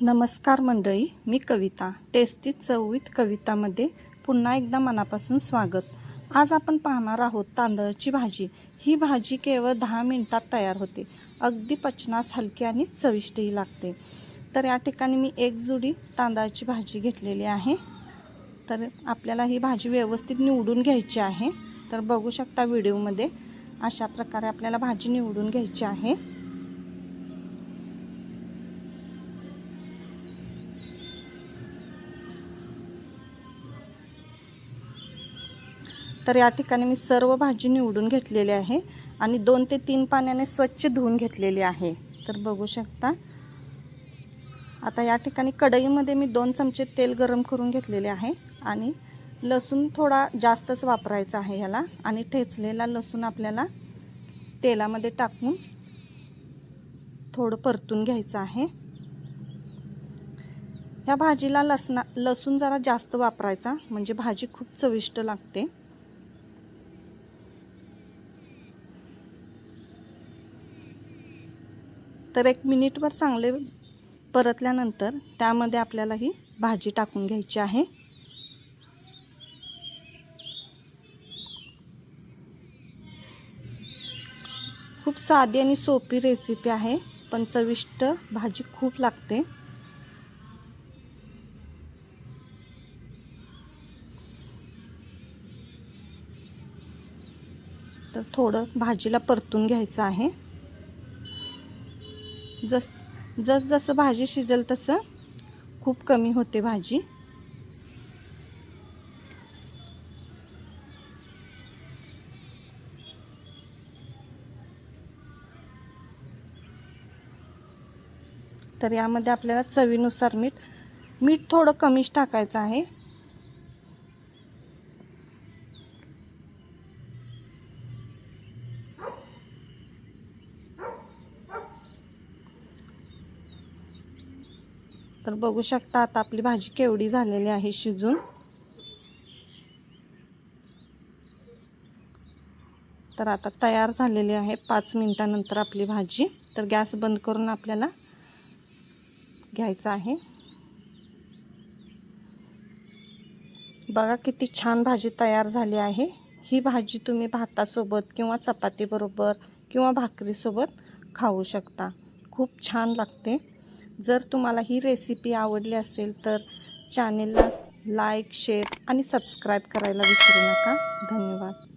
नमस्कार मंडळी मी कविता टेस्टी चवित कवितामध्ये पुन्हा एकदा मनापासून स्वागत. आज आपण पाहणार आहोत तांदळाची भाजी. ही भाजी केवळ दहा मिनिटात तयार होते. अगदी पचनास हलकी आणि चविष्टही लागते. तर या ठिकाणी मी एक जुडी तांदळाची भाजी घेतलेली आहे. तर आपल्याला ही भाजी व्यवस्थित निवडून घ्यायची आहे. तर बघू शकता व्हिडिओमध्ये अशा प्रकारे आपल्याला भाजी निवडून घ्यायची आहे. तर या ठिकाणी मी सर्व भाजी निवडून घेतलेली आहे आणि दोन ते तीन पाण्याने स्वच्छ धुवून घेतलेली आहे. तर बघू शकता. आता या ठिकाणी कढईमध्ये मी दोन चमचे तेल गरम करून घेतलेले आहे आणि लसूण थोडा जास्तच वापरायचा आहे ह्याला आणि ठेचलेला लसूण आपल्याला तेलामध्ये टाकून थोडं परतून घ्यायचं आहे. ह्या भाजीला लसणा लसूण जरा जास्त वापरायचा म्हणजे भाजी खूप चविष्ट लागते. तर एक मिनिटभर चांगले परतल्यानंतर त्यामध्ये आपल्याला ही भाजी टाकून घ्यायची आहे. खूप साधी आणि सोपी रेसिपी आहे पण चविष्ट भाजी खूप लागते. तर थोडं भाजीला परतून घ्यायचं आहे. जस जसजसं भाजी शिजेल तसं खूप कमी होते भाजी. तर यामध्ये आपल्याला चवीनुसार मीठ मीठ थोडं कमीच टाकायचं आहे. तर बघू शकता आता आपली भाजी केवढी झालेली आहे शिजून. तर आता तयार झालेली आहे पाच मिनटानंतर आपली भाजी. तर गॅस बंद करून आपल्याला घ्यायचं आहे. बघा किती छान भाजी तयार झाली आहे. ही भाजी तुम्ही भातासोबत किंवा चपातीबरोबर किंवा भाकरीसोबत खाऊ शकता. खूप छान लागते. जर तुम्हाला ही रेसिपी आवडली असेल तर चॅनेलला लाईक शेअर आणि सबस्क्राईब करायला विसरू नका. धन्यवाद.